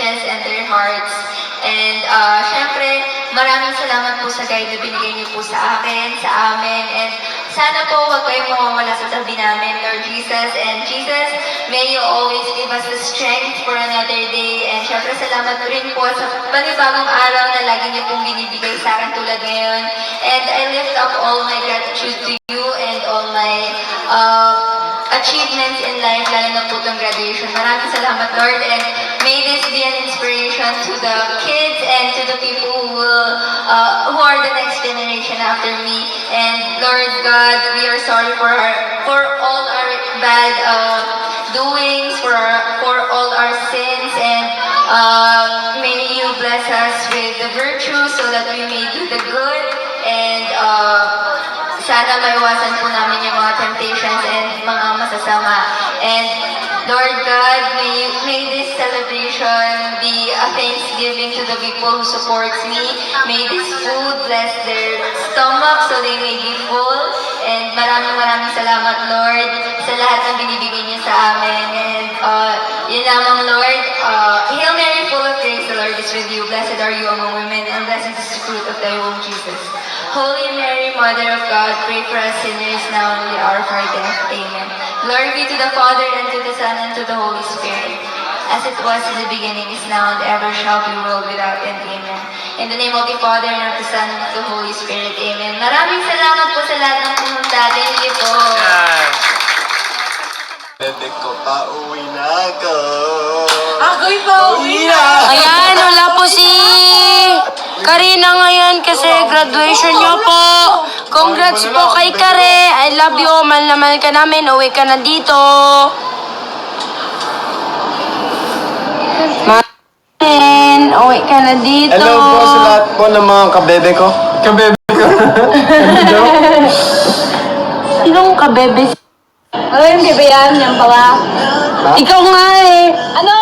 faces and their hearts. And uh, syempre, maraming salamat po sa guide na binigay niyo po sa akin, sa amin. And sana po huwag kayong mawawala sa tabi namin, Lord Jesus. And Jesus, may you always give us the strength for another day. And syempre, salamat rin po sa panibagong araw na lagi niyo pong binibigay sa akin tulad ngayon. And I lift up all my gratitude to you and all my uh, achievements in life, lalo na po itong graduation. Maraming salamat, Lord, and may this be an inspiration to the kids and to the people who will, uh, who are the next generation after me. And Lord God, we are sorry for our, for all our bad uh, doings, for our, for all our sins, and uh, may you bless us with the virtue so that we may do the good and uh, sana maiwasan po namin yung mga temptations and mga masasama. And Lord God, may, may this celebration be a thanksgiving to the people who supports me. May this food bless their stomach so they may be full. And maraming maraming salamat, Lord, sa lahat ng binibigay niyo sa amin. And uh, yun lamang, Lord, uh, Hail Mary, full of grace, the Lord is with you. Blessed are you among women, and blessed is the fruit of thy womb, Jesus. Holy Mary, Mother of God, pray for us sinners now and the hour of our death. Amen. Glory be to the Father, and to the Son, and to the Holy Spirit. As it was in the beginning, is now, and ever shall be, world without end. Amen. In the name of the Father, and of the Son, and of the Holy Spirit. Amen. Maraming salamat po sa lahat ng pumunta. Thank you po. Bebe ko, pauwi na ako. Ako'y pauwi na! Ayan, wala po si Karina ngayon kasi graduation niya po. Congrats po kay Kare. I love you. Mahal na mahal ka namin. Uwi ka na dito. Marin, uwi ka na dito. Hello po sa lahat po ng mga kabebe ko. Kabebe ko. Sinong kabebe? Ano yung bebe yan? Yan pala. Ikaw nga eh. Ano?